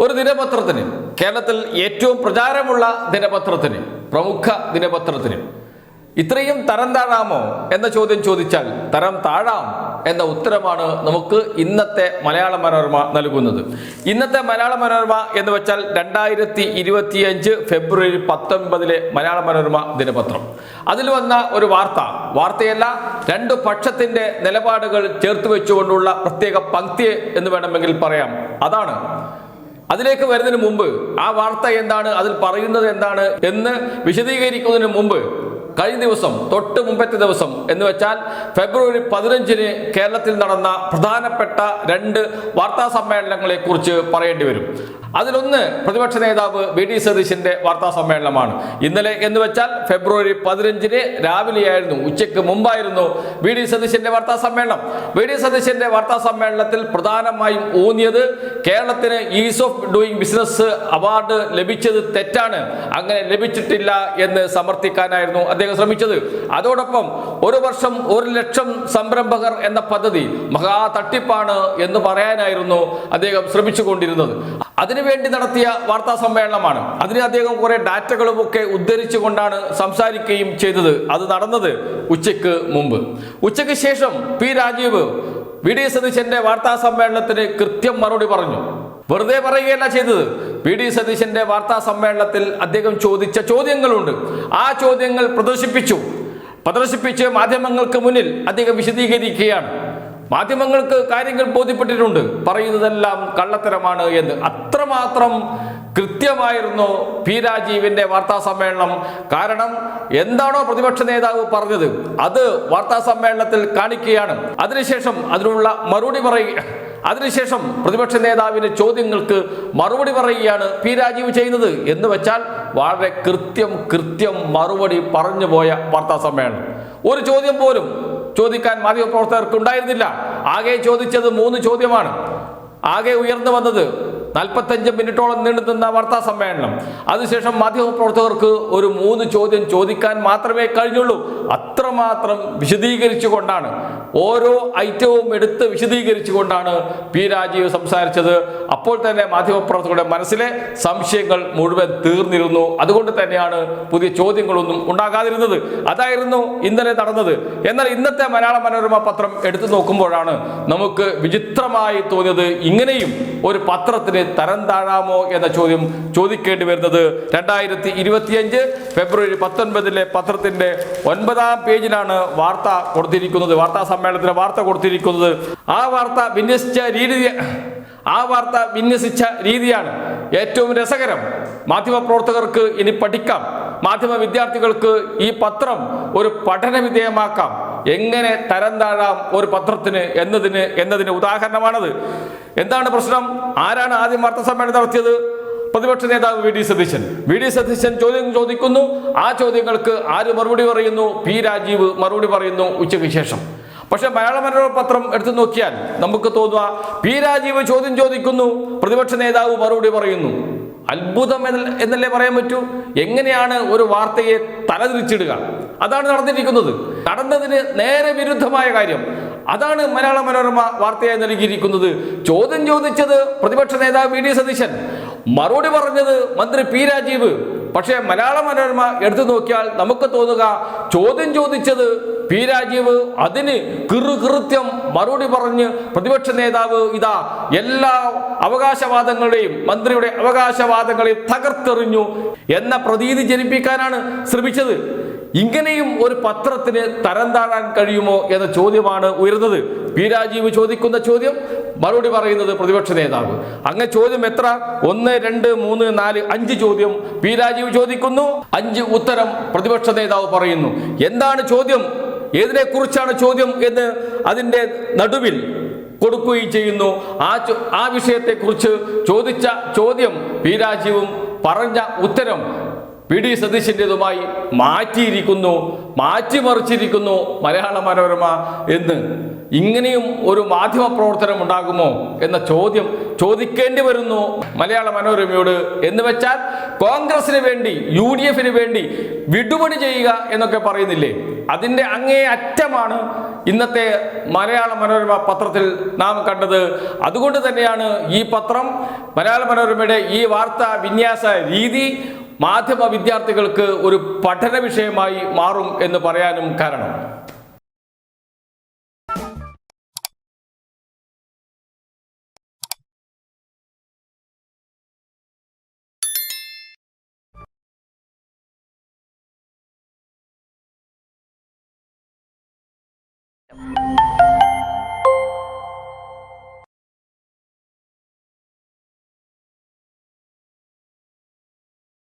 ഒരു ദിനപത്രത്തിന് കേരളത്തിൽ ഏറ്റവും പ്രചാരമുള്ള ദിനപത്രത്തിന് പ്രമുഖ ദിനപത്രത്തിന് ഇത്രയും തരം താഴാമോ എന്ന ചോദ്യം ചോദിച്ചാൽ തരം താഴാം എന്ന ഉത്തരമാണ് നമുക്ക് ഇന്നത്തെ മലയാള മനോരമ നൽകുന്നത്. ഇന്നത്തെ മലയാള മനോരമ എന്ന് വെച്ചാൽ രണ്ടായിരത്തി ഇരുപത്തിയഞ്ച് ഫെബ്രുവരി പത്തൊൻപതിലെ മലയാള മനോരമ ദിനപത്രം. അതിൽ വന്ന ഒരു വാർത്ത വാർത്തയല്ല രണ്ട് പക്ഷത്തിന്റെ നിലപാടുകൾ ചേർത്ത് വെച്ചുകൊണ്ടുള്ള പ്രത്യേക പങ്ക്തി എന്ന് വേണമെങ്കിൽ പറയാം. അതാണ് അതിലേക്ക് വരുന്നതിന് മുമ്പ് ആ വാർത്ത എന്താണ്? അതിൽ പറയുന്നത് എന്താണ്? എന്ന് വിശദീകരിക്കുന്നതിന് മുമ്പ് കഴിഞ്ഞ ദിവസം തൊട്ട് മുമ്പത്തെ ദിവസം എന്ന് വെച്ചാൽ ഫെബ്രുവരി പതിനഞ്ചിന് കേരളത്തിൽ നടന്ന പ്രധാനപ്പെട്ട രണ്ട് വാർത്താ സമ്മേളനങ്ങളെ കുറിച്ച് പറയേണ്ടി വരും. അതിലൊന്ന് പ്രതിപക്ഷ നേതാവ് വി ഡി സതീശന്റെ വാർത്താ സമ്മേളനമാണ്. ഇന്നലെ എന്ന് വെച്ചാൽ ഫെബ്രുവരി പതിനഞ്ചിന് രാവിലെയായിരുന്നു ഉച്ചയ്ക്ക് മുമ്പായിരുന്നു വി ഡി സതീശന്റെ വാർത്താ സമ്മേളനം. വി ഡി സതീശന്റെ വാർത്താ സമ്മേളനത്തിൽ പ്രധാനമായും ഊന്നിയത് കേരളത്തിന് ease of doing business award ലഭിച്ചത് തെറ്റാണ് അങ്ങനെ ലഭിച്ചിട്ടില്ല എന്ന് സമർത്ഥിക്കാനായിരുന്നു അദ്ദേഹം. ശ്രമിച്ചത്. അതോടൊപ്പം ഒരു വർഷം ഒരു ലക്ഷം സംരംഭകർ എന്ന പദ്ധതി മഹാ തട്ടിപ്പാണ് എന്ന് പറയാനായിരുന്നു അദ്ദേഹം ശ്രമിച്ചുകൊണ്ടിരുന്നത്. അതിനുവേണ്ടി നടത്തിയ വാർത്താ സമ്മേളനമാണ്. അതിന് അദ്ദേഹം കുറെ ഡാറ്റകളും ഒക്കെ ഉദ്ധരിച്ചുകൊണ്ടാണ് സംസാരിക്കുകയും ചെയ്തത്. അത് നടന്നത് ഉച്ചയ്ക്ക് മുമ്പ്. ഉച്ചയ്ക്ക് ശേഷം പി രാജീവ് വി ഡി സതീശന്റെ വാർത്താ സമ്മേളനത്തിന് കൃത്യം മറുപടി പറഞ്ഞു. വെറുതെ പറയുകയല്ല ചെയ്തത്. പി ഡി സതീശന്റെ വാർത്താ സമ്മേളനത്തിൽ അദ്ദേഹം ചോദിച്ച ചോദ്യങ്ങളുണ്ട്. ആ ചോദ്യങ്ങൾ പ്രദർശിപ്പിച്ചു. പ്രദർശിപ്പിച്ച് മാധ്യമങ്ങൾക്ക് മുന്നിൽ അദ്ദേഹം വിശദീകരിക്കുകയാണ്. മാധ്യമങ്ങൾക്ക് കാര്യങ്ങൾ ബോധ്യപ്പെട്ടിട്ടുണ്ട്. പറയുന്നതെല്ലാം കള്ളത്തരമാണ് എന്ന്. അത്രമാത്രം കൃത്യമായിരുന്നു പി രാജീവിന്റെ വാർത്താ സമ്മേളനം. കാരണം എന്താണോ പ്രതിപക്ഷ നേതാവ് പറഞ്ഞത് അത് വാർത്താ സമ്മേളനത്തിൽ കാണിക്കുകയാണ്. അതിനുശേഷം അതിനുള്ള മറുപടി പറയുക അതിനുശേഷം പ്രതിപക്ഷ നേതാവിന് ചോദ്യങ്ങൾക്ക് മറുപടി പറയുകയാണ് പി രാജീവ് ചെയ്യുന്നത്. എന്ന് വെച്ചാൽ വളരെ കൃത്യം കൃത്യം മറുപടി പറഞ്ഞു പോയ വാർത്താ സമ്മേളനം. ഒരു ചോദ്യം പോലും ചോദിക്കാൻ മാധ്യമപ്രവർത്തകർക്ക് ഉണ്ടായിരുന്നില്ല ആകെ ചോദിച്ചത് മൂന്ന് ചോദ്യമാണ്. ആകെ ഉയർന്നു വന്നത് നാൽപ്പത്തഞ്ച് മിനിറ്റോളം നീണ്ടു നിന്ന വാർത്താ സമ്മേളനം. അതിനുശേഷം മാധ്യമപ്രവർത്തകർക്ക് ഒരു മൂന്ന് ചോദ്യം ചോദിക്കാൻ മാത്രമേ കഴിഞ്ഞുള്ളൂ. അത്രമാത്രം വിശദീകരിച്ചുകൊണ്ടാണ്. ഓരോ ഐറ്റവും എടുത്ത് വിശദീകരിച്ചുകൊണ്ടാണ് പി രാജീവ് സംസാരിച്ചത്. അപ്പോൾ തന്നെ മാധ്യമപ്രവർത്തകരുടെ മനസ്സിലെ സംശയങ്ങൾ മുഴുവൻ തീർന്നിരുന്നു. അതുകൊണ്ട് തന്നെയാണ് പുതിയ ചോദ്യങ്ങളൊന്നും ഉണ്ടാകാതിരുന്നത്. അതായിരുന്നു ഇന്നലെ നടന്നത്. എന്നാൽ ഇന്നത്തെ മലയാള മനോരമ പത്രം എടുത്തു നോക്കുമ്പോഴാണ് നമുക്ക് വിചിത്രമായി തോന്നിയത് ഇങ്ങനെയും ഒരു പത്രത്തിന് തരം താഴാമോ എന്ന ചോദ്യം ചോദിക്കേണ്ടി വരുന്നത് രണ്ടായിരത്തി ഇരുപത്തിയഞ്ച് ഫെബ്രുവരി പത്തൊൻപതിലെ പത്രത്തിന്റെ ഒൻപതാം പേജിലാണ് വാർത്ത കൊടുത്തിരിക്കുന്നത് വാർത്താ സമ്മേളനത്തിന് വാർത്ത കൊടുത്തിരിക്കുന്നത്. ആ വാർത്ത വിന്യസിച്ച രീതി ആ വാർത്ത വിന്യസിച്ച രീതിയാണ് ഏറ്റവും രസകരം. മാധ്യമ പ്രവർത്തകർക്ക് ഇനി പഠിക്കാം. മാധ്യമ വിദ്യാർത്ഥികൾക്ക് ഈ പത്രം ഒരു പഠന വിധേയമാക്കാം എങ്ങനെ തരം താഴാം ഒരു പത്രത്തിന് എന്നതിന് എന്നതിന് ഉദാഹരണമാണത്? എന്താണ് പ്രശ്നം? ആരാണ് ആദ്യം വാർത്താ സമ്മേളനം നടത്തിയത്? പ്രതിപക്ഷ നേതാവ് V D Satheesan. V D Satheesan ചോദ്യം ചോദിക്കുന്നു. ആ ചോദ്യങ്ങൾക്ക് ആര് മറുപടി പറയുന്നു? പി രാജീവ് മറുപടി പറയുന്നു ഉച്ചയ്ക്ക് ശേഷം. പക്ഷെ മലയാള മനോരമ പത്രം എടുത്തു നോക്കിയാൽ നമുക്ക് തോന്നുക പി രാജീവ് ചോദ്യം ചോദിക്കുന്നു പ്രതിപക്ഷ നേതാവ് മറുപടി പറയുന്നു. അത്ഭുതം എന്നല്ലേ പറയാൻ പറ്റൂ? എങ്ങനെയാണ് ഒരു വാർത്തയെ തലതിരിച്ചിടുക? അതാണ് നടന്നിരിക്കുന്നത്. നടന്നതിന് നേരെ വിരുദ്ധമായ കാര്യം. അതാണ് മലയാള മനോരമ വാർത്തയായി നൽകിയിരിക്കുന്നത്. ചോദ്യം ചോദിച്ചത് പ്രതിപക്ഷ നേതാവ് വി ഡി സതീശൻ. മറുപടി പറഞ്ഞത് മന്ത്രി പി രാജീവ്. പക്ഷേ മലയാള മനോരമ എടുത്തു നോക്കിയാൽ നമുക്ക് തോന്നുക ചോദ്യം ചോദിച്ചത് പി രാജീവ്. അതിന് കിറുകൃത്യം മറുപടി പറഞ്ഞ് പ്രതിപക്ഷ നേതാവ് ഇതാ എല്ലാ അവകാശവാദങ്ങളുടെയും മന്ത്രിയുടെ അവകാശവാദങ്ങളെയും തകർത്തെറിഞ്ഞു എന്ന പ്രതീതി ജനിപ്പിക്കാനാണ് ശ്രമിച്ചത്. ഇങ്ങനെയും ഒരു പത്രത്തിന് തരം താഴാൻ കഴിയുമോ എന്ന ചോദ്യമാണ് ഉയർന്നത് പി രാജീവ് ചോദിക്കുന്ന ചോദ്യം മറുപടി പറയുന്നത് പ്രതിപക്ഷ നേതാവ്. അങ്ങ് ചോദ്യം എത്ര? ഒന്ന് രണ്ട് മൂന്ന് നാല് അഞ്ച് ചോദ്യം പി രാജീവ് ചോദിക്കുന്നു. അഞ്ച് ഉത്തരം പ്രതിപക്ഷ നേതാവ് പറയുന്നു. എന്താണ് ചോദ്യം? ഏതിനെ കുറിച്ചാണ് ചോദ്യം എന്ന് അതിന്റെ നടുവിൽ കൊടുക്കുകയും ചെയ്യുന്നു. ആ ആ വിഷയത്തെക്കുറിച്ച് ചോദിച്ച ചോദ്യം പി രാജീവും പറഞ്ഞ ഉത്തരം പി ഡി സതീശന്റെതുമായി മാറ്റിയിരിക്കുന്നു മാറ്റിമറിച്ചിരിക്കുന്നു മലയാള മനോരമ എന്ന്. ഇങ്ങനെയും ഒരു മാധ്യമ പ്രവർത്തനം ഉണ്ടാകുമോ എന്ന ചോദ്യം ചോദിക്കേണ്ടി വരുന്നു മലയാള മനോരമയോട്. എന്ന് വെച്ചാൽ കോൺഗ്രസിന് വേണ്ടി യു ഡി എഫിന് വേണ്ടി വിടുപണി ചെയ്യുക എന്നൊക്കെ പറയുന്നില്ലേ? അതിന്റെ അങ്ങേ അറ്റമാണ് ഇന്നത്തെ മലയാള മനോരമ പത്രത്തിൽ നാം കണ്ടത്. അതുകൊണ്ട് തന്നെയാണ് ഈ പത്രം മലയാള മനോരമയുടെ ഈ വാർത്താ വിന്യാസ രീതി മാധ്യമ വിദ്യാർത്ഥികൾക്ക് ഒരു പഠന വിഷയമായി മാറും എന്ന് പറയാനും കാരണം.